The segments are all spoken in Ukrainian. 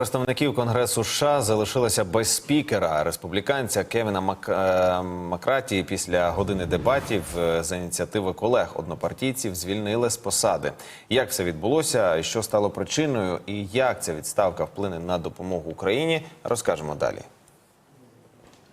Представників Конгресу США залишилися без спікера. Республіканця Кевіна Мак... е, Макраті після години дебатів е, за ініціативи колег однопартійців звільнили з посади. Як все відбулося, що стало причиною, і як ця відставка вплине на допомогу Україні, розкажемо далі.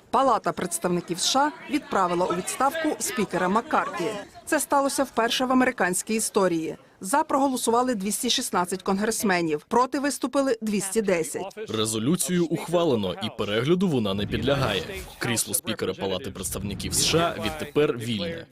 Палата представників США відправила у відставку спікера Маккарті. Це сталося вперше в американській історії. За проголосували 216 конгресменів, проти виступили 210. Резолюцію ухвалено, і перегляду вона не підлягає. Крісло спікера Палати представників США відтепер вільне.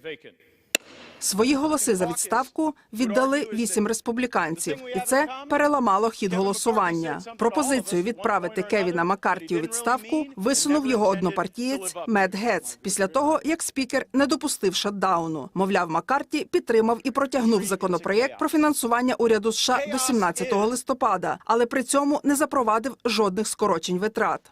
Свої голоси за відставку віддали вісім республіканців, і це переламало хід голосування. Пропозицію відправити Кевіна Маккарті у відставку висунув його однопартієць Мед Гетц після того, як спікер не допустив шатдауну. Мовляв, Маккарті підтримав і протягнув законопроєкт про фінансування уряду США до 17 листопада, але при цьому не запровадив жодних скорочень витрат.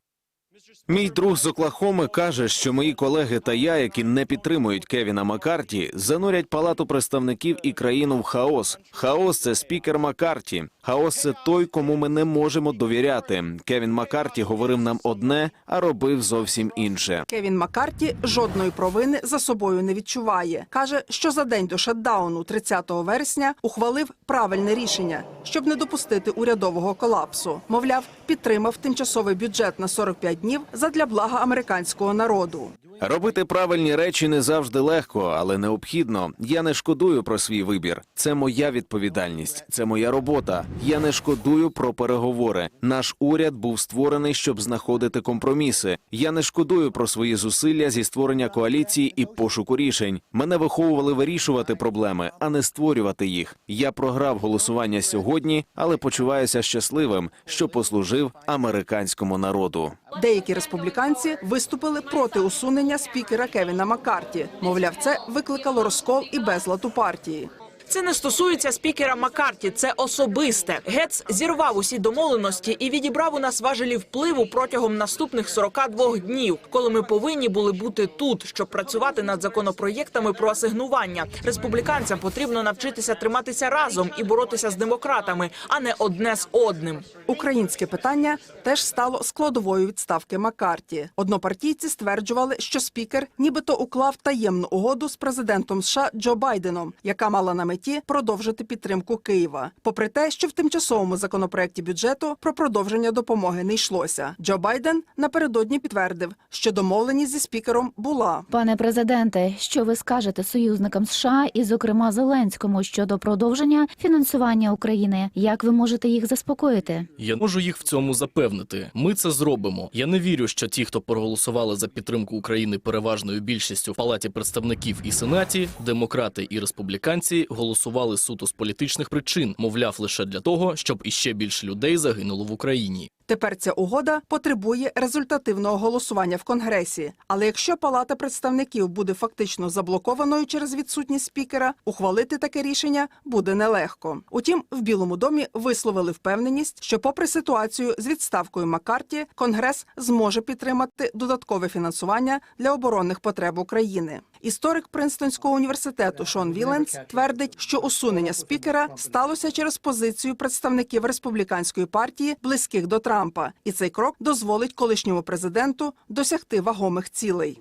Мій друг з Оклахоми каже, що мої колеги та я, які не підтримують Кевіна Маккарті, занурять палату представників і країну в хаос. Хаос це спікер Маккарті. Хаос це той, кому ми не можемо довіряти. Кевін Маккарті говорив нам одне, а робив зовсім інше. Кевін Маккарті жодної провини за собою не відчуває. Каже, що за день до шатдауну, 30 вересня, ухвалив правильне рішення, щоб не допустити урядового колапсу. Мовляв, підтримав тимчасовий бюджет на 45 днів задля блага американського народу. Робити правильні речі не завжди легко, але необхідно. Я не шкодую про свій вибір. Це моя відповідальність, це моя робота. Я не шкодую про переговори. Наш уряд був створений, щоб знаходити компроміси. Я не шкодую про свої зусилля зі створення коаліції і пошуку рішень. Мене виховували вирішувати проблеми, а не створювати їх. Я програв голосування сьогодні, але почуваюся щасливим, що послужив американському народу. Деякі республіканці виступили проти усунення спікера Кевіна Маккарті. Мовляв, це викликало розкол і безлад у партії. Це не стосується спікера Маккарті, це особисте. Гец зірвав усі домовленості і відібрав у нас важелі впливу протягом наступних 42 днів, коли ми повинні були бути тут, щоб працювати над законопроєктами про асигнування. Республіканцям потрібно навчитися триматися разом і боротися з демократами, а не одне з одним. Українське питання теж стало складовою відставки Маккарті. Однопартійці стверджували, що спікер нібито уклав таємну угоду з президентом США Джо Байденом, яка мала на меті продовжити підтримку Києва. Попри те, що в тимчасовому законопроекті бюджету про продовження допомоги не йшлося. Джо Байден напередодні підтвердив, що домовленість зі спікером була. Пане президенте, що ви скажете союзникам США і, зокрема, Зеленському щодо продовження фінансування України? Як ви можете їх заспокоїти? Я можу їх в цьому запевнити. Ми це зробимо. Я не вірю, що ті, хто проголосували за підтримку України переважною більшістю в палаті представників і сенаті, демократи і республіканці голосували суто з політичних причин, мовляв, лише для того, щоб іще більше людей загинуло в Україні. Тепер ця угода потребує результативного голосування в Конгресі. Але якщо Палата представників буде фактично заблокованою через відсутність спікера, ухвалити таке рішення буде нелегко. Утім, в Білому домі висловили впевненість, що, попри ситуацію з відставкою Маккарті, Конгрес зможе підтримати додаткове фінансування для оборонних потреб України. Історик Принстонського університету Шон Віленс твердить, що усунення спікера сталося через позицію представників республіканської партії, близьких до Трампа, і цей крок дозволить колишньому президенту досягти вагомих цілей.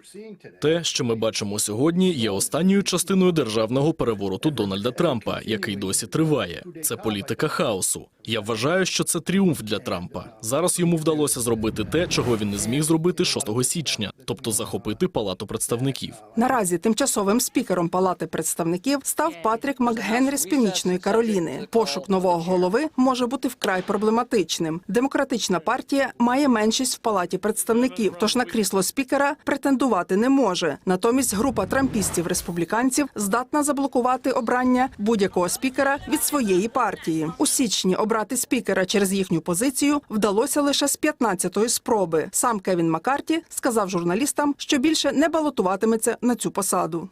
Те, що ми бачимо сьогодні, є останньою частиною державного перевороту Дональда Трампа, який досі триває. Це політика хаосу. Я вважаю, що це тріумф для Трампа. Зараз йому вдалося зробити те, чого він не зміг зробити 6 січня, тобто захопити палату представників. Наразі тимчасовим спікером Палати представників став Патрік МакГенрі з Північної Кароліни. Пошук нового голови може бути вкрай проблематичним. Демократична партія має меншість в Палаті представників, тож на крісло спікера претендувати не може. Натомість група трампістів-республіканців здатна заблокувати обрання будь-якого спікера від своєї партії. У січні обрати спікера через їхню позицію вдалося лише з 15-ї спроби. Сам Кевін Маккарті сказав журналістам, що більше не балотуватиметься на цю посаду. passado.